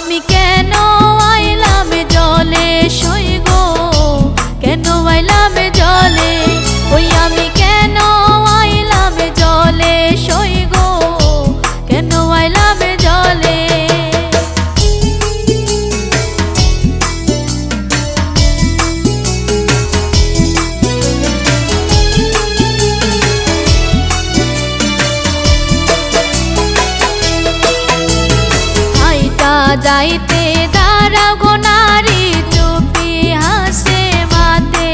আমি কেন যাইতে দাঁড়াও গো নারী চুপি হাসে মাতে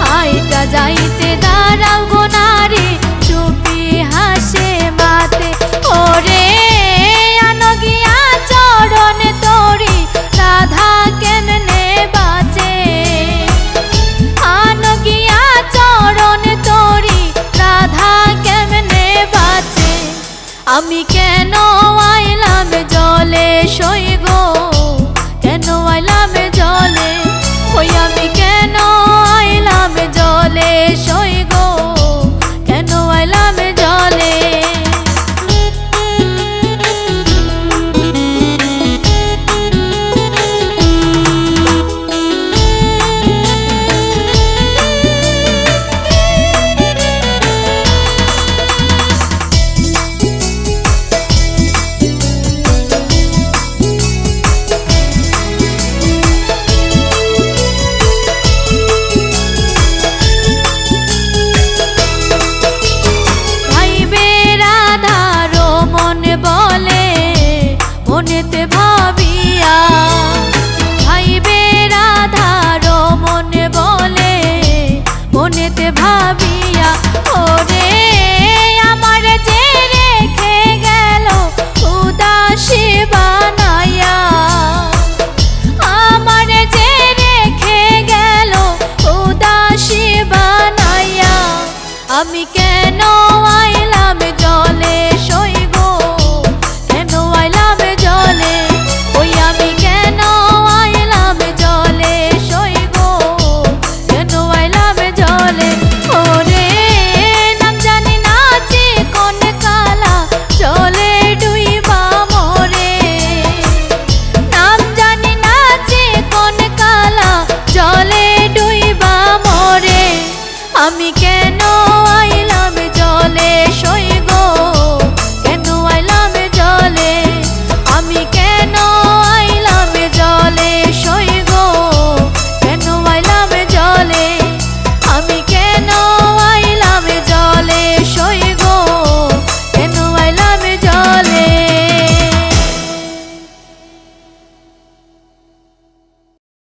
হাইটা যাইতে দাঁড়াও গো নারী চুপি হাসে মাতে ওরে আনগিয়া চরণ তোরি, রাধা কেমনে বাজে আনগিয়া চরণ তোরি, রাধা কেমনে বাজে আমি কেন لب جال شوی মনেতে ভাবিয়া ভাইবে রাধারো মনে বলে, মনেতে ভাবিয়া, ওরে আমার যে রেখে গেল উদাসী বানাইয়া, আমার যে রেখে গেল উদাসী বানাইয়া, আমি কেন আমি কেন